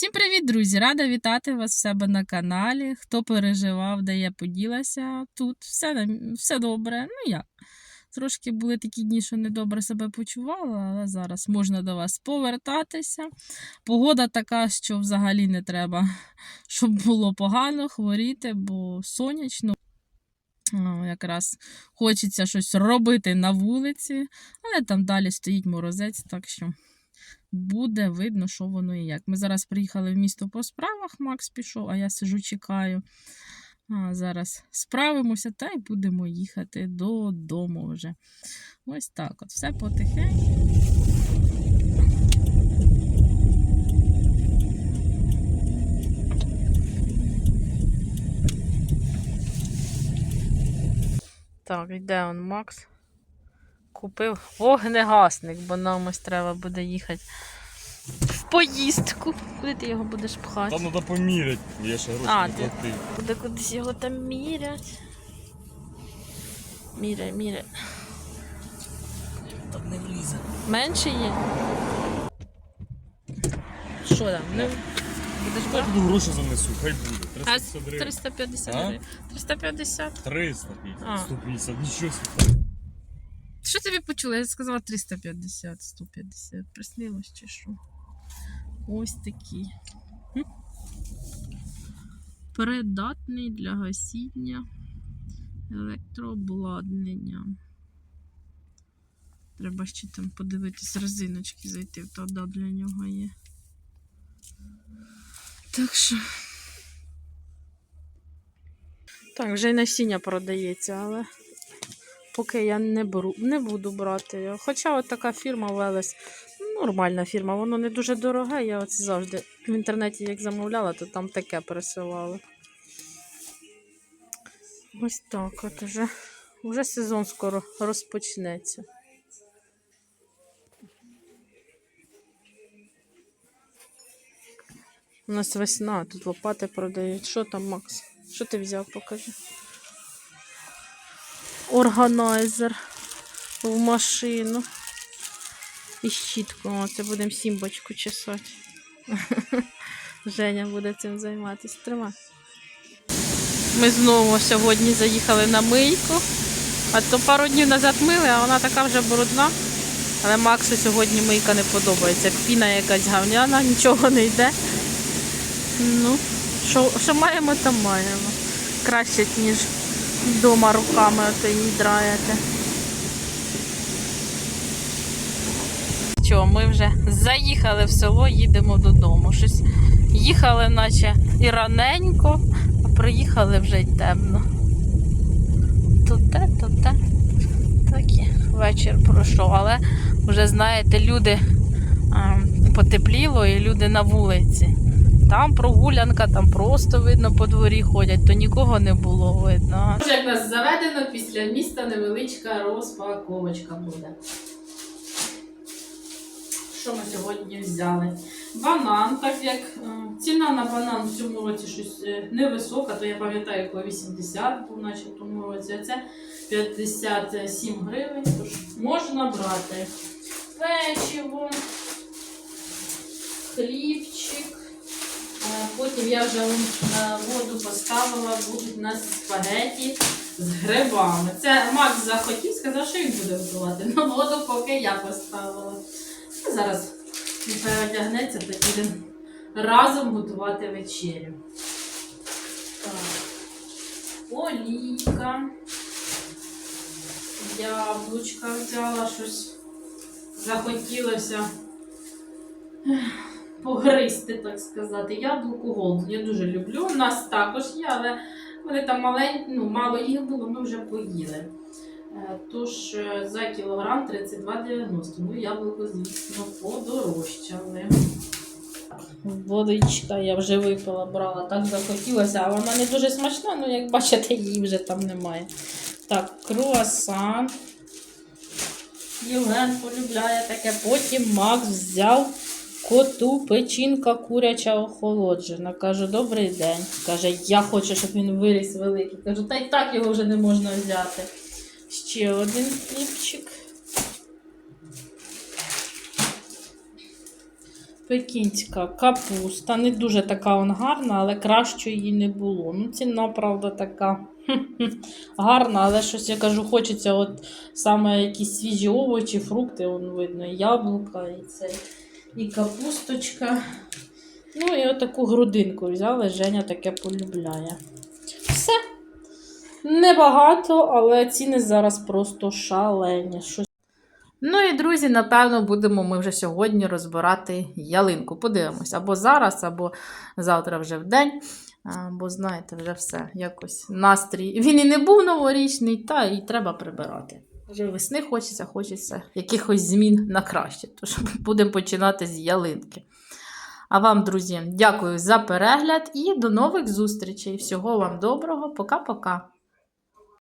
Всім привіт, друзі! Рада вітати вас в себе на каналі. Хто переживав, де я поділася, тут все, все добре. Ну як? Трошки були такі дні, що недобре себе почувала, але зараз можна до вас повертатися. Погода така, що взагалі не треба, щоб було погано хворіти, бо сонячно. Якраз хочеться щось робити на вулиці, але там далі стоїть морозець, так що буде видно, що воно і як. Ми зараз приїхали в місто по справах, Макс пішов, а я сижу, чекаю. А, зараз справимося та й будемо їхати додому вже. Ось так от, все потихеньку. Так, йде он Макс. Купив вогнегасник, бо нам ось треба буде їхати в поїздку. Куди ти його будеш пхати? Там треба поміряти, я ще гроші А, не ти- платив. Буде кудись його там мірять. Міряй, міряй. Там не влізе. Менше є. Що там? Не... Будеш Я буду гроші занесу, хай буде. 350 гривень. 350 гривень. 350. 350, А. 150, нічого собі. Що тобі почула? Я сказала 350, 150. Приснилось чи що? Ось такий. М? Придатний для гасіння електрообладнання. Треба ще там подивитись резиночки зайти, то да, для нього є. Так що. Так, вже й насіння продається, але поки я не беру, не буду брати. Хоча от така фірма Велес, нормальна фірма, воно не дуже дороге. Я от завжди в інтернеті як замовляла, то там таке пересилали. Ось так от уже. Уже сезон скоро розпочнеться. У нас весна, тут лопати продають. Що там, Макс? Що ти взяв, покажи. Органайзер в машину. І щітку. Це будемо сімбочку чесати. Женя буде цим займатися. Тримай. Ми знову сьогодні заїхали на мийку. А то пару днів назад мили, а вона така вже брудна. Але Максу сьогодні мийка не подобається. Піна якась гавняна, нічого не йде. Ну, що маємо, то маємо. Краще, ніж вдома руками ото її драєте. Що, ми вже заїхали в село, їдемо додому. Щось їхали, наче і раненько, а приїхали вже й темно. То те, то те. Так і вечір пройшов. Але вже знаєте, люди а, потепліло і люди на вулиці. Там прогулянка, там просто видно по дворі ходять, то нікого не було видно. Як нас заведено, після міста невеличка розпаковочка буде. Що ми сьогодні взяли? Банан, так як е, ціна на банан в цьому році щось е, невисока, то я пам'ятаю, по 80 був наче в тому році, а це 57 гривень, тож можна брати печиво, хлібчик. Потім я вже на воду поставила, будуть у нас спагеті з грибами. Це Макс захотів, сказав, що він буде готувати. На воду поки я поставила. А зараз він переодягнеться, то будемо разом готувати вечерю. Так. Олійка. Яблучка взяла щось. Захотілося погризти, так сказати. Яблуко голд. Я дуже люблю. У нас також є, але вони там маленькі, ну, мало їх було, ми вже поїли. Е, Тож е, за кілограм 32,90. Ну, яблуко, звісно, подорожчали. Водичка я вже випила, брала, так захотілося, а вона не дуже смачна, ну як бачите, її вже там немає. Так, круасан. Євген полюбляє таке. Потім Макс взяв коту печінка куряча охолоджена. Кажу, добрий день. Каже, я хочу, щоб він виріс великий. Кажу, та й так його вже не можна взяти. Ще один хлібчик. Пекінська капуста. Не дуже така вон гарна, але кращої її не було. Ну, ціна, правда, така гарна, але щось я кажу, хочеться от саме якісь свіжі овочі, фрукти, вон видно, яблука, і це, і капусточка. Ну і отаку грудинку взяли, Женя таке полюбляє. Все. Небагато, але ціни зараз просто шалені. Ну і друзі, напевно, будемо ми вже сьогодні розбирати ялинку. Подивимось, або зараз, або завтра вже в день. Бо знаєте, вже все якось настрій. Він і не був новорічний, та і треба прибирати. Вже весни хочеться, хочеться якихось змін на краще. Тож будемо починати з ялинки. А вам, друзі, дякую за перегляд і до нових зустрічей. Всього вам доброго. Пока-пока.